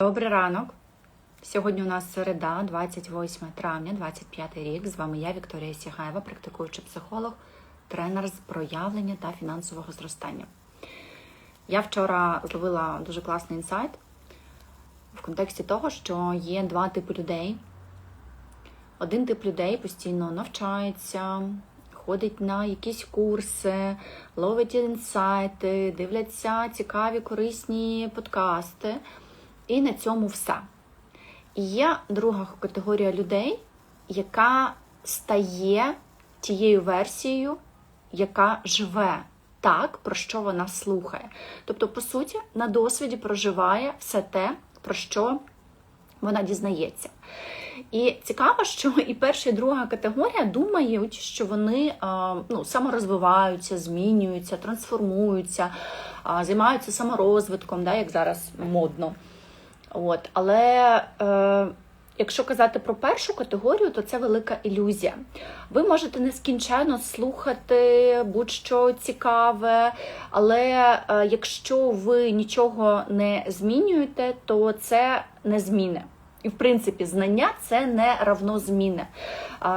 Добрий ранок. Сьогодні у нас середа, 28 травня, 25 рік. З вами я, Вікторія Сігаєва, практикуючий психолог, тренер з проявлення та фінансового зростання. Я вчора зловила дуже класний інсайт в контексті того, що є два типи людей. Один тип людей постійно навчається, ходить на якісь курси, ловить інсайти, дивляться цікаві, корисні подкасти. І на цьому все. І є друга категорія людей, яка стає тією версією, яка живе так, про що вона слухає. Тобто, по суті, на досвіді проживає все те, про що вона дізнається. І цікаво, що і перша, і друга категорія думають, що вони ну, саморозвиваються, змінюються, трансформуються, займаються саморозвитком, да, як зараз модно. От, але е, якщо казати про першу категорію, то це велика ілюзія. Ви можете нескінченно слухати будь-що цікаве, але е, якщо ви нічого не змінюєте, то це не зміни. І, в принципі, знання це не равно зміни.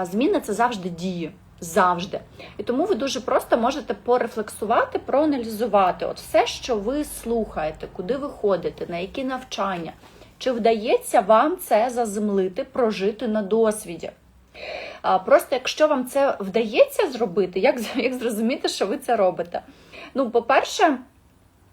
Зміни це завжди дії. Завжди. І тому ви дуже просто можете порефлексувати, проаналізувати от все, що ви слухаєте, куди ви ходите, на які навчання. Чи вдається вам це заземлити, прожити на досвіді? Просто якщо вам це вдається зробити, як, як зрозуміти, що ви це робите? Ну, по-перше,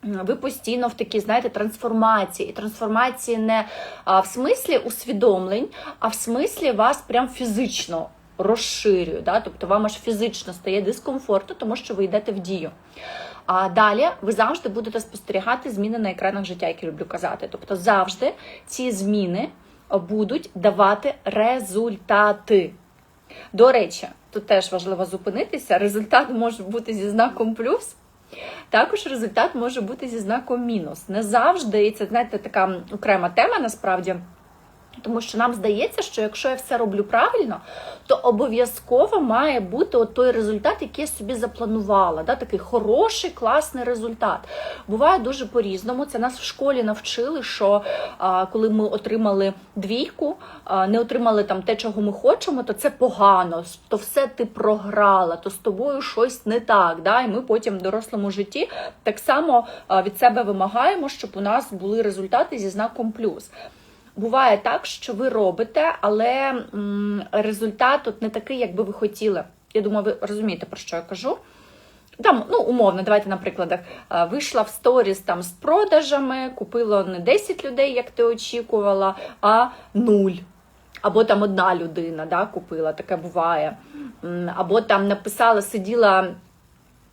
ви постійно в такій, знаєте, трансформації. І трансформації не в смислі усвідомлень, а в смислі вас прям фізично розширює. Да? Тобто вам аж фізично стає дискомфортно, тому що ви йдете в дію. А далі ви завжди будете спостерігати зміни на екранах життя, які люблю казати. Тобто, завжди ці зміни будуть давати результати. До речі, тут теж важливо зупинитися. Результат може бути зі знаком плюс. Також результат може бути зі знаком мінус. Не завжди, і це, знаєте, така окрема тема насправді. Тому що нам здається, що якщо я все роблю правильно, то обов'язково має бути от той результат, який я собі запланувала. Да? Такий хороший, класний результат. Буває дуже по-різному. Це нас в школі навчили, що а, коли ми отримали двійку, а, не отримали там те, чого ми хочемо, то це погано, то все ти програла, то з тобою щось не так. Да? І ми потім в дорослому житті так само від себе вимагаємо, щоб у нас були результати зі знаком плюс. Буває так, що ви робите, але результат от не такий, як би ви хотіли. Я думаю, ви розумієте, про що я кажу. Там, ну, умовно, давайте на прикладах. Вийшла в сторіс там з продажами, купило не 10 людей, як ти очікувала, а 0. Або там одна людина да, купила, таке буває. Або там написала, сиділа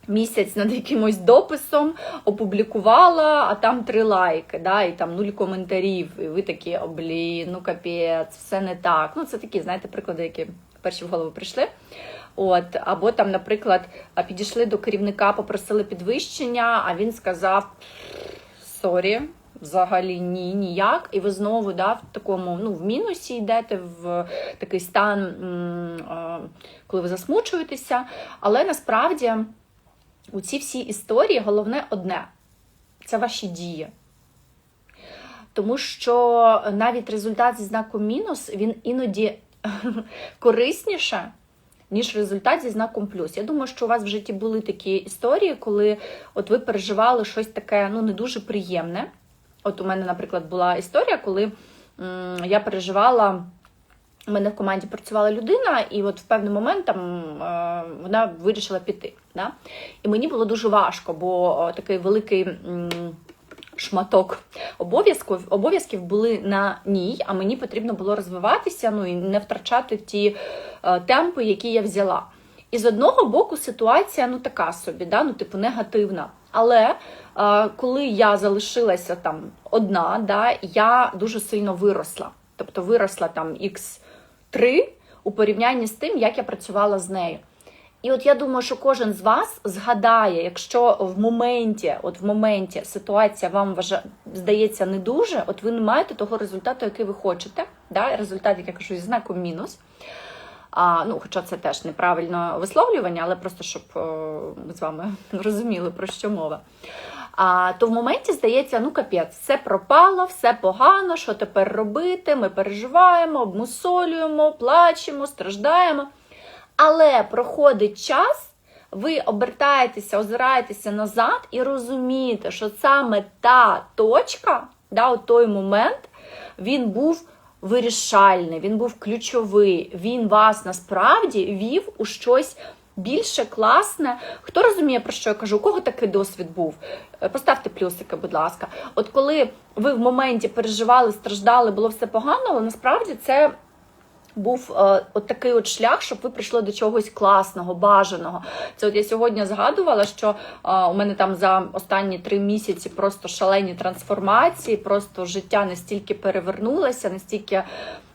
місяць над якимось дописом, опублікувала, а там три лайки, да, і там нуль коментарів. І ви такі, о, блін, ну капець, все не так. Ну, це такі, знаєте, приклади, які перші в голову прийшли. От, Або там, наприклад, підійшли до керівника, попросили підвищення, а він сказав: сорі. Взагалі ні, ніяк, і ви знову да, в такому ну, в мінусі йдете в такий стан, коли ви засмучуєтеся. Але насправді у цій всій історії головне одне це ваші дії. Тому що навіть результат зі знаком мінус, він іноді корисніше, ніж результат зі знаком плюс. Я думаю, що у вас в житті були такі історії, коли от ви переживали щось таке ну, не дуже приємне. От у мене, наприклад, була історія, коли я переживала. У мене в команді працювала людина, і от в певний момент там е, вона вирішила піти. Да? І мені було дуже важко, бо такий великий шматок обов'язків обов'язків були на ній, а мені потрібно було розвиватися ну і не втрачати ті е, темпи, які я взяла. І з одного боку ситуація ну така собі, да? ну, типу, негативна. Але е, коли я залишилася там одна, да, я дуже сильно виросла. Тобто виросла там X 3 у порівнянні з тим, як я працювала з нею. І от я думаю, що кожен з вас згадає, якщо в моменті, от в моменті ситуація вам вважає, здається не дуже, от ви не маєте того результату, який ви хочете. Да? Результат, як я кажу, зі знаком мінус. А, ну, Хоча це теж неправильне висловлювання, але просто щоб о, ми з вами розуміли, про що мова. А то в моменті здається, ну капець, все пропало, все погано. Що тепер робити? Ми переживаємо, обмусолюємо, плачемо, страждаємо. Але проходить час, ви обертаєтеся, озираєтеся назад і розумієте, що саме та точка, да, от той момент, він був вирішальний, він був ключовий. Він вас насправді вів у щось більше класне. Хто розуміє, про що я кажу? У кого такий досвід був? Е, Поставте плюсики, будь ласка. От коли ви в моменті переживали, страждали, було все погано, але насправді це. Був е, от такий от шлях, щоб ви прийшли до чогось класного, бажаного. Це от я сьогодні згадувала, що е, у мене там за останні три місяці просто шалені трансформації, просто життя настільки перевернулося, настільки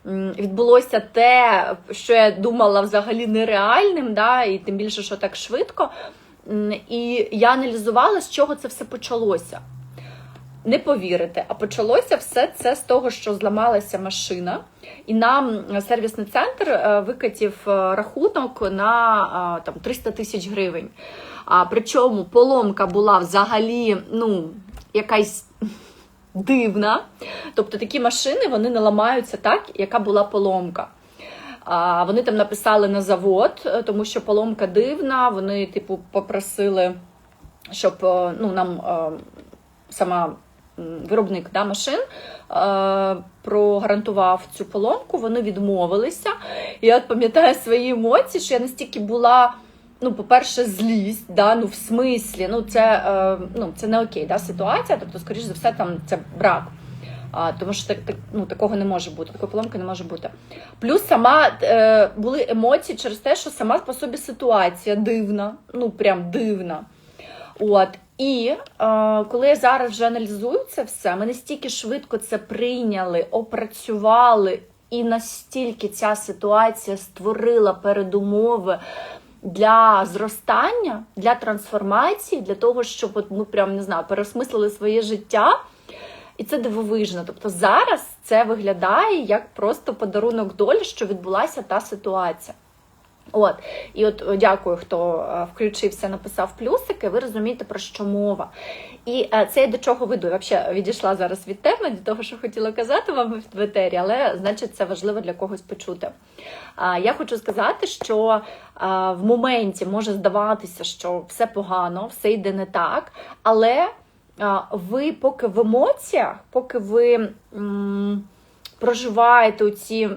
відбулося те, що я думала взагалі нереальним, да, і тим більше, що так швидко. І я аналізувала, з чого це все почалося. Не повірите, а почалося все це з того, що зламалася машина, і нам сервісний центр е, викатів е, рахунок на е, там 300 тисяч гривень. А причому поломка була взагалі ну, якась дивна. Тобто такі машини вони не ламаються так, яка була поломка. А вони там написали на завод, тому що поломка дивна. Вони, типу, попросили, щоб ну, нам сама виробник да, машин е, прогарантував цю поломку. Вони відмовилися. І я пам'ятаю свої емоції, що я настільки була. Ну, по-перше, злість, да, ну в смислі, ну це е, ну, це не окей, да, ситуація. Тобто, скоріш за все, там це брак. А, тому що так, так, ну, такого не може бути, такої поломки не може бути. Плюс сама е, були емоції через те, що сама по собі ситуація дивна, ну прям дивна. От. І е, коли я зараз вже аналізую це все, ми настільки швидко це прийняли, опрацювали, і настільки ця ситуація створила передумови для зростання, для трансформації, для того, щоб от ми прям не знаю, переосмислили своє життя. І це дивовижно. Тобто зараз це виглядає як просто подарунок долі, що відбулася та ситуація. От, і от дякую, хто е, включився, написав плюсики. Ви розумієте, про що мова. І е, це я до чого веду. Я взагалі відійшла зараз від теми, від того, що хотіла казати вам в етері, але значить це важливо для когось почути. Я хочу сказати, що в моменті може здаватися, що все погано, все йде не так, але ви поки в емоціях, поки ви м, проживаєте ці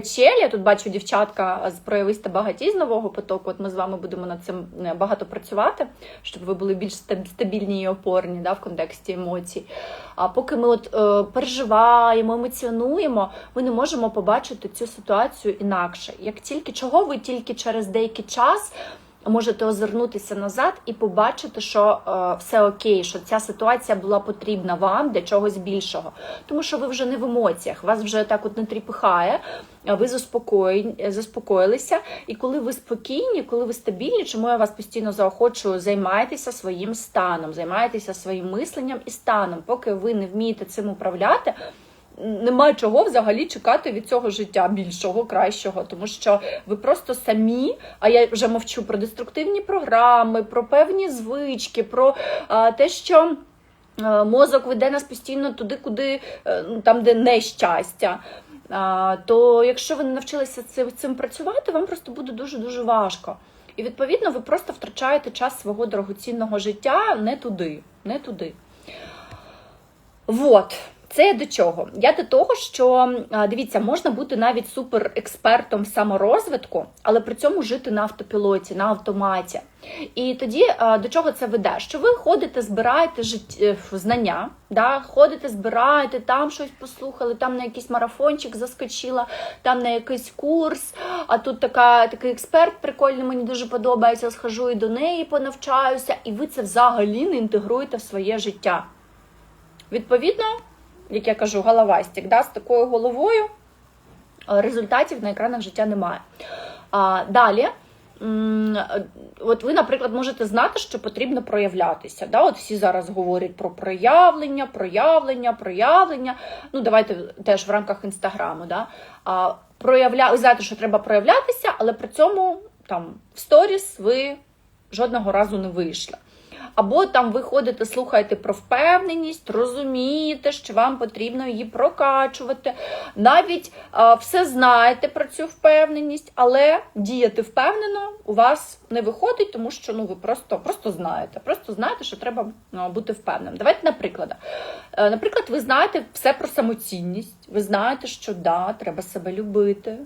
качелі, я тут бачу дівчатка з проявиста багаті з нового потоку. От ми з вами будемо над цим е, багато працювати, щоб ви були більш стаб- стабільні і опорні да, в контексті емоцій. А поки ми от е, переживаємо, емоціонуємо, ми не можемо побачити цю ситуацію інакше. Як тільки чого ви тільки через деякий час можете озирнутися назад і побачити, що е, все окей, що ця ситуація була потрібна вам для чогось більшого. Тому що ви вже не в емоціях, вас вже так от не тріпихає, а ви заспокої- заспокоїлися. І коли ви спокійні, коли ви стабільні, чому я вас постійно заохочую, займайтеся своїм станом, займайтеся своїм мисленням і станом, поки ви не вмієте цим управляти. Нема чого взагалі чекати від цього життя більшого, кращого, тому що ви просто самі. А я вже мовчу про деструктивні програми, про певні звички, про а, те, що мозок веде нас постійно туди, куди е, ну, там, де нещастя. То якщо ви не навчилися цим, цим працювати, вам просто буде дуже дуже важко. І відповідно ви просто втрачаєте час свого дорогоцінного життя не туди, не туди. Вот. Це до чого? Я до того, що дивіться, можна бути навіть суперекспертом в саморозвитку, але при цьому жити на автопілоті, на автоматі. І тоді до чого це веде? Що ви ходите, збираєте жит... е, знання, да? ходите, збираєте, там щось послухали, там на якийсь марафончик заскочила, там на якийсь курс, а тут така, такий експерт прикольний, мені дуже подобається, схожу і до неї понавчаюся, і ви це взагалі не інтегруєте в своє життя. Відповідно, як я кажу, головастик, да, з такою головою результатів на екранах життя немає. А, далі. От ви, наприклад, можете знати, що потрібно проявлятися. Да? От всі зараз говорять про проявлення, проявлення, проявлення. Ну, давайте теж в рамках інстаграму. Да? А, проявля... Ви знаєте, що треба проявлятися, але при цьому там в сторіс ви жодного разу не вийшли. Або там ви ходите, слухаєте про впевненість, розумієте, що вам потрібно її прокачувати. Навіть а, все знаєте про цю впевненість, але діяти впевнено у вас не виходить, тому що ну, ви просто, просто знаєте. Просто знаєте, що треба бути впевненим. Давайте на прикладах. Е, Наприклад, ви знаєте все про самоцінність. Ви знаєте, що да, треба себе любити,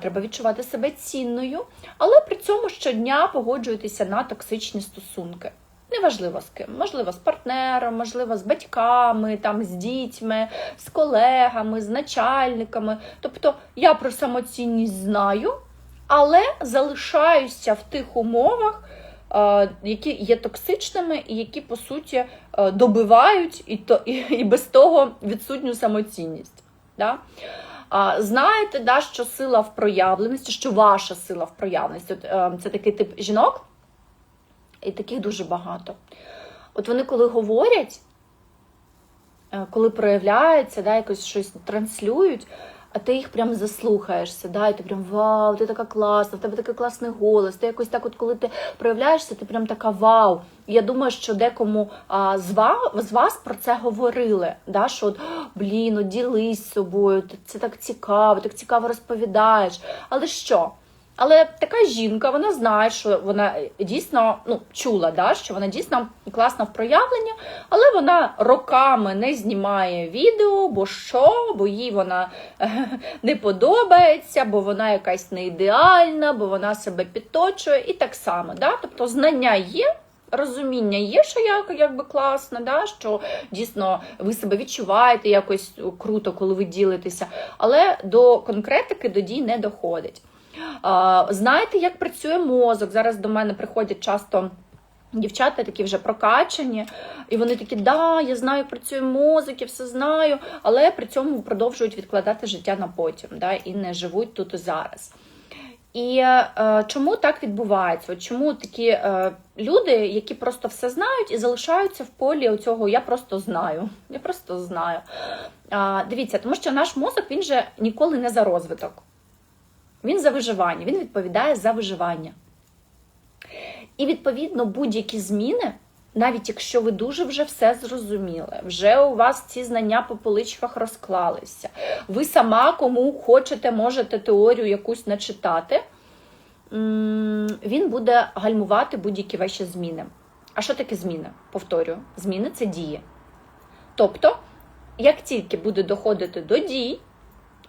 треба відчувати себе цінною, але при цьому щодня погоджуєтеся на токсичні стосунки. Неважливо з ким, можливо, з партнером, можливо, з батьками, там, з дітьми, з колегами, з начальниками. Тобто я про самоцінність знаю, але залишаюся в тих умовах, е, які є токсичними і які, по суті, е, добивають і, то, і, без того відсутню самоцінність. Да? Знаєте, да, що сила в проявленості, що ваша сила в проявленості. Е, це такий тип жінок, і таких дуже багато. От вони, коли говорять, е, коли проявляються, да, якось щось транслюють, а ти їх прям заслухаєшся, да, і ти прям вау, ти така класна, в тебе такий класний голос. Ти якось так, от коли ти проявляєшся, ти прям така вау. І я думаю, що декому а, з, вас, з вас про це говорили. Да, що от, блін, от ділись з собою, це так цікаво, так цікаво розповідаєш. Але що? Але така жінка, вона знає, що вона дійсно ну, чула, да, що вона дійсно класна в проявленні, але вона роками не знімає відео, бо що, бо їй вона не подобається, бо вона якась не ідеальна, бо вона себе підточує і так само. Да? Тобто знання є. Розуміння є, що як, якби класно, да? що дійсно ви себе відчуваєте якось круто, коли ви ділитеся, але до конкретики до дій не доходить. Знаєте, як працює мозок? Зараз до мене приходять часто. Дівчата такі вже прокачані, і вони такі, да, я знаю, як працює мозок, я все знаю, але при цьому продовжують відкладати життя на потім, да, і не живуть тут і зараз. І е, чому так відбувається? От Чому такі е, люди, які просто все знають і залишаються в полі оцього я просто знаю. Я просто знаю. Е, дивіться, тому що наш мозок він же ніколи не за розвиток. Він за виживання, він відповідає за виживання. І, відповідно, будь-які зміни, навіть якщо ви дуже вже все зрозуміли, вже у вас ці знання по поличках розклалися, ви сама, кому хочете, можете теорію якусь начитати, він буде гальмувати будь-які ваші зміни. А що таке зміни? Повторюю, зміни це дії. Тобто, як тільки буде доходити до дій,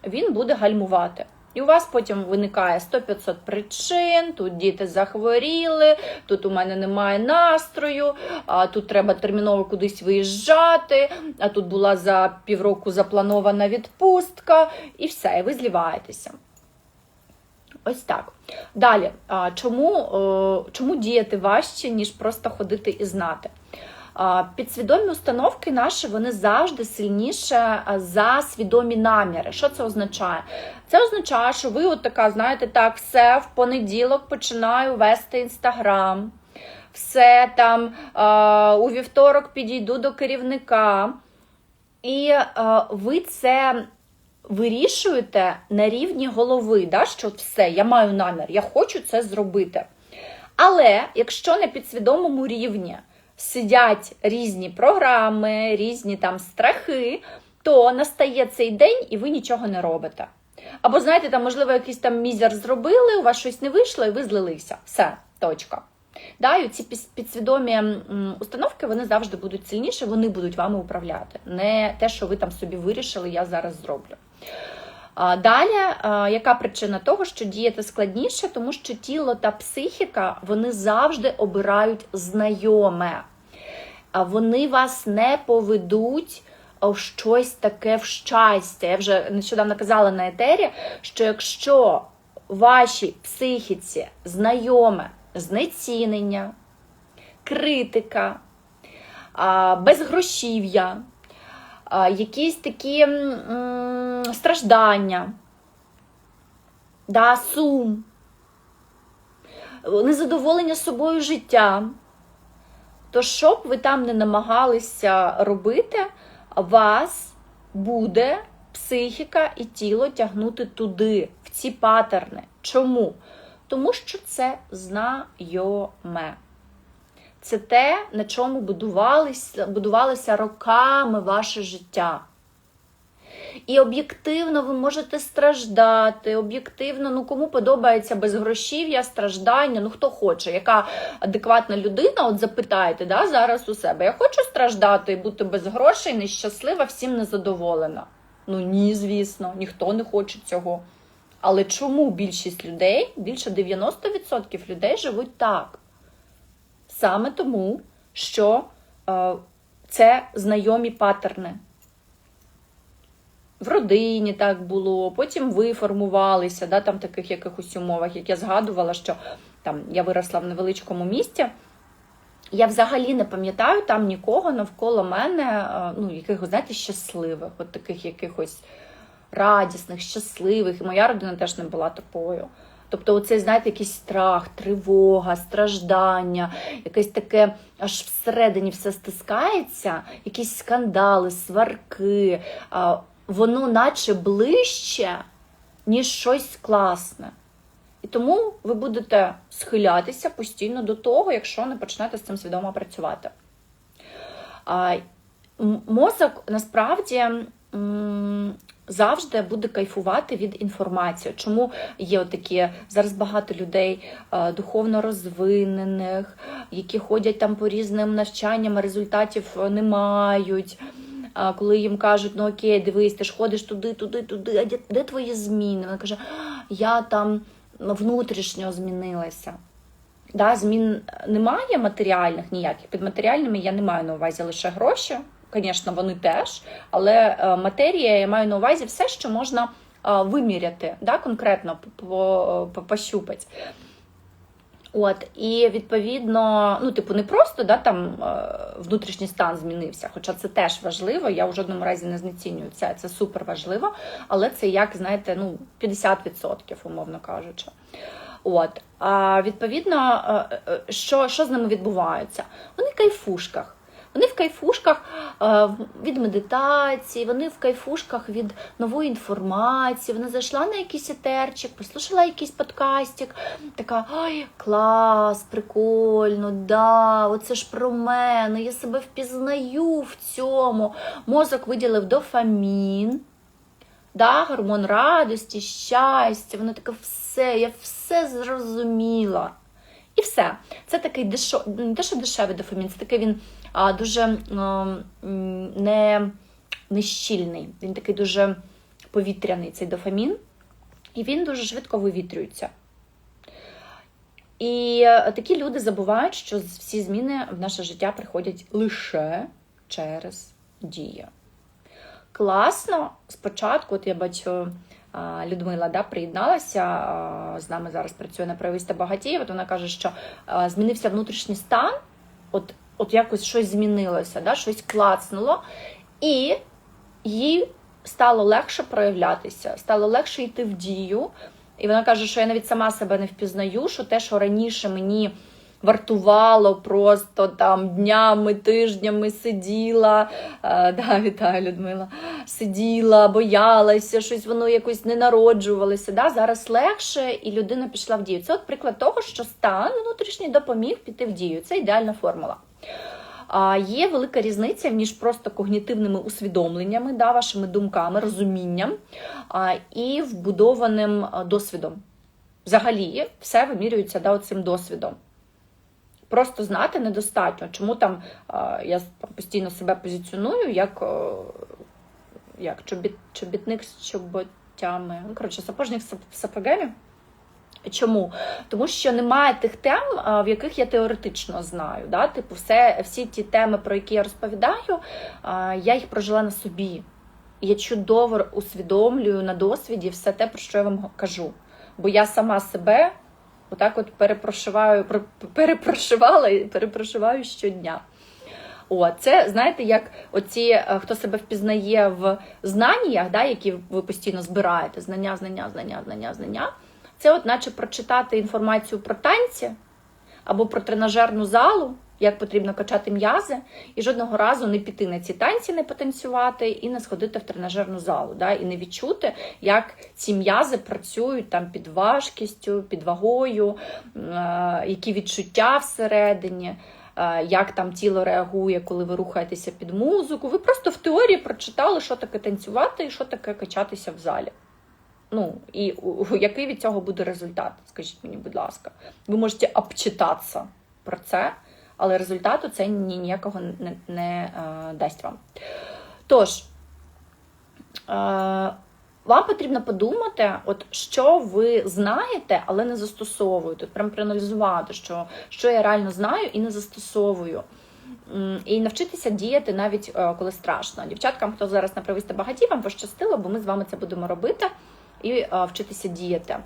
він буде гальмувати. І у вас потім виникає 100-500 причин, тут діти захворіли, тут у мене немає настрою, а тут треба терміново кудись виїжджати, а тут була за півроку запланована відпустка, і все, і ви зліваєтеся. Ось так. Далі, чому, чому діяти важче, ніж просто ходити і знати? Підсвідомі установки наші вони завжди сильніше за свідомі наміри. Що це означає? Це означає, що ви от така, знаєте, так, все в понеділок починаю вести інстаграм, все там у вівторок підійду до керівника. І ви це вирішуєте на рівні голови, да, що все, я маю намір, я хочу це зробити. Але якщо на підсвідомому рівні сидять різні програми, різні там страхи, то настає цей день і ви нічого не робите. Або, знаєте, там, можливо, якийсь там мізер зробили, у вас щось не вийшло, і ви злилися. Все, точка. Да, і ці підсвідомі установки вони завжди будуть сильніші, вони будуть вами управляти. Не те, що ви там собі вирішили, я зараз зроблю. Далі, яка причина того, що діяти складніше, тому що тіло та психіка вони завжди обирають знайоме, вони вас не поведуть в щось таке в щастя. Я вже нещодавно казала на етері, що якщо вашій психіці знайоме знецінення, критика, безгрошів'я, якісь такі страждання, да, сум, незадоволення собою життя. То що б ви там не намагалися робити, вас буде психіка і тіло тягнути туди, в ці патерни. Чому? Тому що це знайоме. Це те, на чому будувалися, будувалося роками ваше життя. І об'єктивно ви можете страждати, об'єктивно, ну кому подобається без безгрошів'я, страждання, ну хто хоче, яка адекватна людина, от запитаєте да, зараз у себе, я хочу страждати і бути без грошей, нещаслива, всім незадоволена. Ну ні, звісно, ніхто не хоче цього. Але чому більшість людей, більше 90% людей живуть так? Саме тому, що е, це знайомі паттерни. В родині так було, потім ви формувалися, да, там в таких якихось умовах, як я згадувала, що там я виросла в невеличкому місті. Я взагалі не пам'ятаю там нікого навколо мене, е, ну, якихось, знаєте, щасливих, от таких якихось радісних, щасливих. І моя родина теж не була такою. Тобто, оцей, знаєте, якийсь страх, тривога, страждання, якесь таке аж всередині все стискається, якісь скандали, сварки. Воно наче ближче, ніж щось класне. І тому ви будете схилятися постійно до того, якщо не почнете з цим свідомо працювати. Мозок насправді завжди буде кайфувати від інформації. Чому є такі зараз багато людей е, духовно розвинених, які ходять там по різним навчанням, а результатів е, не мають. Коли їм кажуть, ну окей, дивись, ти ж ходиш туди, туди, туди, а де, де твої зміни? Вона каже, я там внутрішньо змінилася. Да, змін немає матеріальних ніяких. Під матеріальними я не маю на увазі лише гроші. Звісно, вони теж, але е, матерія я маю на увазі все, що можна е, виміряти, да, конкретно по- по- пощупати. От, і відповідно, ну, типу, не просто да, там е, внутрішній стан змінився, хоча це теж важливо, я в жодному разі не знецінюю це, це супер важливо, але це як, знаєте, ну, 50%, умовно кажучи. От, а відповідно, що, що з ними відбувається? Вони в кайфушках. Вони в кайфушках е, від медитації, вони в кайфушках від нової інформації. Вона зайшла на якийсь етерчик, послухала якийсь подкастик, така ой, клас, прикольно, да, оце ж про мене, я себе впізнаю в цьому. Мозок виділив дофамін, да, гормон радості, щастя. Вона така все, я все зрозуміла. І все. Це такий дешо... не те, що дешевий дофамін, це такий він дуже не, не щільний. Він такий дуже повітряний цей дофамін, і він дуже швидко вивітрюється. І е, такі люди забувають, що всі зміни в наше життя приходять лише через дію. Класно, спочатку, от я бачу, Людмила да, приєдналася, з нами зараз працює на прависте багатіїв. От вона каже, що змінився внутрішній стан, от, от якось щось змінилося, да, щось клацнуло, і їй стало легше проявлятися, стало легше йти в дію. І вона каже, що я навіть сама себе не впізнаю, що те, що раніше мені вартувало просто там днями, тижнями сиділа. Е, да, вітаю, Людмила. Сиділа, боялася, щось воно якось не народжувалося. Да? Зараз легше, і людина пішла в дію. Це от приклад того, що стан внутрішній допоміг піти в дію. Це ідеальна формула. Є велика різниця між просто когнітивними усвідомленнями, да, вашими думками, розумінням і вбудованим досвідом. Взагалі, все вимірюється да, цим досвідом. Просто знати недостатньо. Чому там я постійно себе позиціоную як, як чобіт, чобітник з чоботями. Ну, коротше, сапожник з. Чому? Тому що немає тих тем, в яких я теоретично знаю. Да? Типу, все, всі ті теми, про які я розповідаю, я їх прожила на собі. Я чудово усвідомлюю на досвіді все те, про що я вам кажу. Бо я сама себе отак от перепрошиваю, перепрошивала і перепрошиваю щодня. О, це знаєте, як оці, е, хто себе впізнає в знаннях, да, які ви постійно збираєте, знання, знання, знання, знання, знання. Це, от, наче прочитати інформацію про танці або про тренажерну залу, як потрібно качати м'язи, і жодного разу не піти на ці танці, не потанцювати, і не сходити в тренажерну залу, да, і не відчути, як ці м'язи працюють там під важкістю, під вагою, е, які відчуття всередині. е, як там тіло реагує, коли ви рухаєтеся під музику. Ви просто в теорії прочитали, що таке танцювати і що таке качатися в залі. Ну, і який від цього буде результат? Скажіть мені, будь ласка. Ви можете обчитатися про це, але результату це ні- ніякого не, не е, дасть вам. Тож, е, вам потрібно подумати, от що ви знаєте, але не застосовуєте. От прям проаналізувати, що, що я реально знаю і не застосовую. І навчитися діяти навіть е, коли страшно. Дівчаткам, хто зараз на привисти багаті, вам пощастило, бо ми з вами це будемо робити і е, вчитися діяти.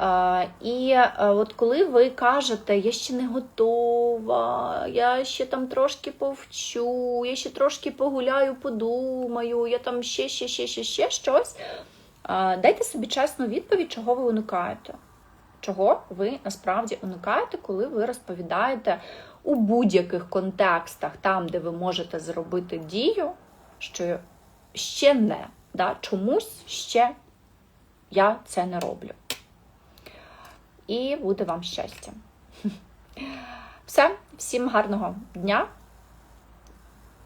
Е, І е, от коли ви кажете, я ще не готова, я ще там трошки повчу, я ще трошки погуляю, подумаю, я там ще, ще, ще, ще, ще щось. Дайте собі чесну відповідь, чого ви уникаєте. Чого ви насправді уникаєте, коли ви розповідаєте у будь-яких контекстах, там, де ви можете зробити дію, що ще не, да, чомусь ще я це не роблю. І буде вам щастя. Все, всім гарного дня.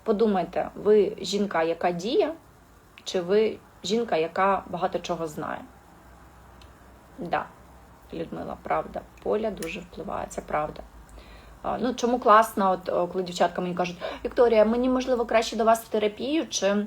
Подумайте, ви жінка, яка діє, чи ви жінка, яка багато чого знає? Да, Людмила, правда. Поля дуже впливає, це правда. Ну, чому класно, от коли дівчатка мені кажуть, Вікторія, мені можливо краще до вас в терапію чи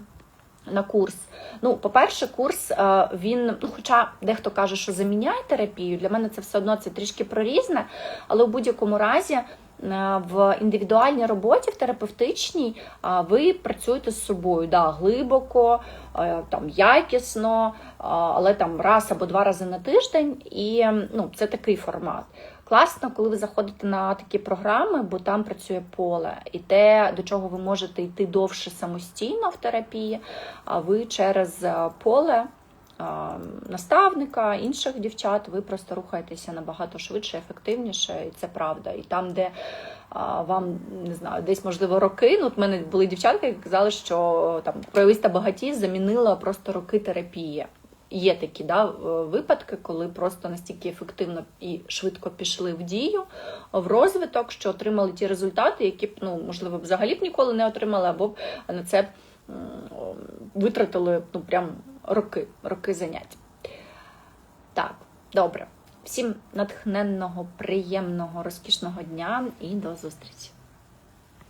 на курс. Ну, по-перше, курс е, він, ну, хоча дехто каже, що заміняє терапію, для мене це все одно це трішки прорізне, але у будь-якому разі. е, В індивідуальній роботі, в терапевтичній, ви працюєте з собою да, глибоко, е, там, якісно, але там раз або два рази на тиждень, і ну, це такий формат. Класно, коли ви заходите на такі програми, бо там працює поле, і те, до чого ви можете йти довше самостійно в терапії, а ви через е, поле наставника, інших дівчат, ви просто рухаєтеся набагато швидше, ефективніше, і це правда. І там, де вам не знаю, десь можливо роки. Ну, от мене були дівчатки, які казали, що там проявиста багатість замінила просто роки терапії. Є такі да, випадки, коли просто настільки ефективно і швидко пішли в дію, в розвиток, що отримали ті результати, які б, ну, можливо, взагалі б ніколи не отримали, або б на це витратили ну, прям роки, роки занять. Так, добре. Всім натхненного, приємного, розкішного дня і до зустрічі!